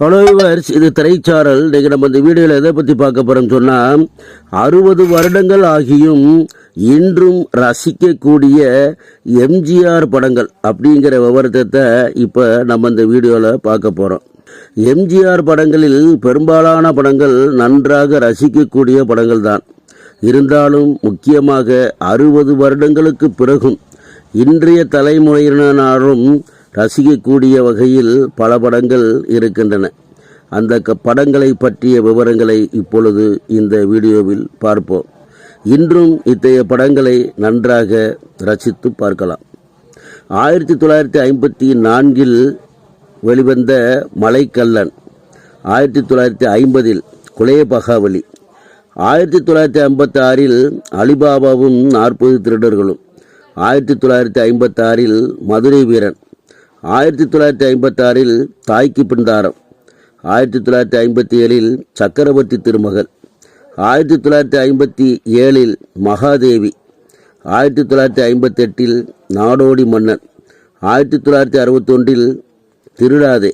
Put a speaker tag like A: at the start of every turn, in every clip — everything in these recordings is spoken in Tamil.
A: ஹலோ விவர்ஸ் இது திரைச்சாரல் இன்னைக்கு நம்ம இந்த வீடியோவில் எதை பற்றி பார்க்க போகிறோம்னு சொன்னால் அறுபது வருடங்கள் ஆகியும் இன்றும் ரசிக்கக்கூடிய எம்ஜிஆர் படங்கள் அப்படிங்கிற விவரத்தை இப்போ நம்ம இந்த வீடியோவில் பார்க்க போகிறோம் எம்ஜிஆர் படங்களில் பெரும்பாலான படங்கள் நன்றாக ரசிக்கக்கூடிய படங்கள் தான். இருந்தாலும் முக்கியமாக அறுபது வருடங்களுக்கு பிறகும் இன்றைய தலைமுறையினரும் ரசிக்கக்கூடிய வகையில் பல படங்கள் இருக்கின்றன. அந்த க படங்களை பற்றிய விவரங்களை இப்பொழுது இந்த வீடியோவில் பார்ப்போம். இன்றும் இத்தகைய படங்களை நன்றாக ரசித்து பார்க்கலாம். ஆயிரத்தி தொள்ளாயிரத்தி ஐம்பத்தி நான்கில் வெளிவந்த மலைக்கல்லன் ஆயிரத்தி தொள்ளாயிரத்தி ஐம்பதில் குலைய பகாவலி ஆயிரத்தி தொள்ளாயிரத்தி ஐம்பத்தி ஆறில் அலிபாபாவும் நாற்பது திருடர்களும் ஆயிரத்தி தொள்ளாயிரத்தி ஐம்பத்தாறில் மதுரை வீரன் ஆயிரத்தி தொள்ளாயிரத்தி ஐம்பத்தாறில் தாய்க்கு பின்தாரம். ஆயிரத்தி தொள்ளாயிரத்தி ஐம்பத்தி ஏழில் சக்கரவர்த்தி திருமகள். ஆயிரத்தி தொள்ளாயிரத்தி ஐம்பத்தி ஏழில் மகாதேவி. ஆயிரத்தி தொள்ளாயிரத்தி ஐம்பத்தெட்டில் நாடோடி மன்னன். ஆயிரத்தி தொள்ளாயிரத்தி அறுபத்தொன்றில் திருடாதே.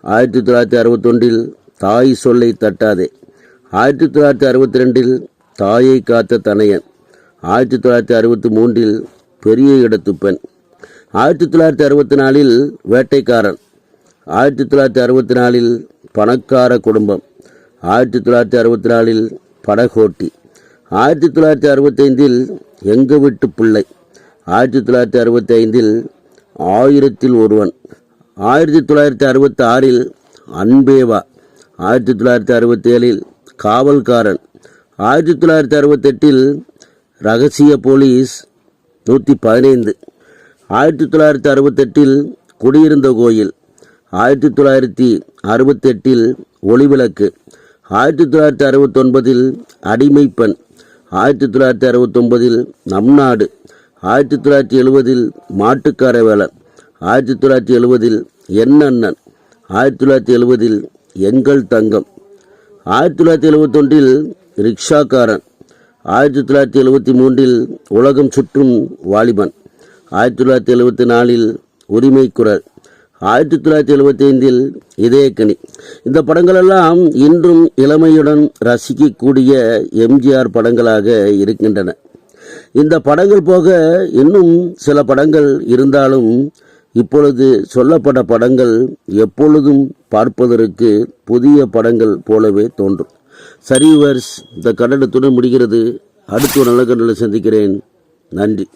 A: ஆயிரத்தி தொள்ளாயிரத்தி அறுபத்தொன்றில் தாய் சொல்லை தட்டாதே. ஆயிரத்தி தொள்ளாயிரத்தி அறுபத்தி ரெண்டில் தாயை காத்த தனையன். ஆயிரத்தி தொள்ளாயிரத்தி அறுபத்தி மூன்றில் பெரிய இடத்து பெண். ஆயிரத்தி தொள்ளாயிரத்தி அறுபத்தி நாலில் வேட்டைக்காரன் ஆயிரத்தி தொள்ளாயிரத்தி அறுபத்தி நாலில் பணக்கார குடும்பம் ஆயிரத்தி தொள்ளாயிரத்தி அறுபத்தி நாலில் படகோட்டி ஆயிரத்தி தொள்ளாயிரத்தி அறுபத்தைந்தில் எங்கள் வீட்டு பிள்ளை ஆயிரத்தி தொள்ளாயிரத்தி அறுபத்தி ஐந்தில் ஆயிரத்தில் ஒருவன் ஆயிரத்தி தொள்ளாயிரத்தி அறுபத்தி ஆறில் அன்பேவா ஆயிரத்தி தொள்ளாயிரத்தி அறுபத்தி ஏழில் காவல்காரன் ஆயிரத்தி தொள்ளாயிரத்தி அறுபத்தெட்டில் ரகசிய போலீஸ் நூற்றி பதினைந்து. ஆயிரத்தி தொள்ளாயிரத்தி அறுபத்தெட்டில் குடியிருந்த கோயில் ஆயிரத்தி தொள்ளாயிரத்தி அறுபத்தெட்டில் ஒளிவிளக்கு ஆயிரத்தி தொள்ளாயிரத்தி அறுபத்தொன்பதில் அடிமை பெண் ஆயிரத்தி தொள்ளாயிரத்தி அறுபத்தொன்பதில் நம் நாடு ஆயிரத்தி தொள்ளாயிரத்தி எழுபதில் மாட்டுக்கார வேலன் ஆயிரத்தி தொள்ளாயிரத்தி எழுபதில் என் அண்ணன் ஆயிரத்தி தொள்ளாயிரத்தி எழுபதில் எங்கள் தங்கம் ஆயிரத்தி தொள்ளாயிரத்தி எழுபத்தொன்றில் ரிக்ஷாக்காரன் ஆயிரத்தி தொள்ளாயிரத்தி எழுபத்தி மூன்றில் உலகம் சுற்றும் வாலிபன். ஆயிரத்தி தொள்ளாயிரத்தி எழுபத்தி நாலில் உரிமை குரல் ஆயிரத்தி தொள்ளாயிரத்தி எழுபத்தி ஐந்தில் இதயக்கனி. இந்த படங்களெல்லாம் இன்றும் இளமையுடன் ரசிக்கக்கூடிய எம்ஜிஆர் படங்களாக இருக்கின்றன. இந்த படங்கள் போக இன்னும் சில படங்கள் இருந்தாலும் இப்பொழுது சொல்லப்பட்ட படங்கள் எப்பொழுதும் பார்ப்பதற்கு புதிய படங்கள் போலவே தோன்றும். சரிவர்ஸ் இந்த கடனத்துடன் முடிகிறது. அடுத்து ஒரு நல்ல கடலில் சந்திக்கிறேன். நன்றி.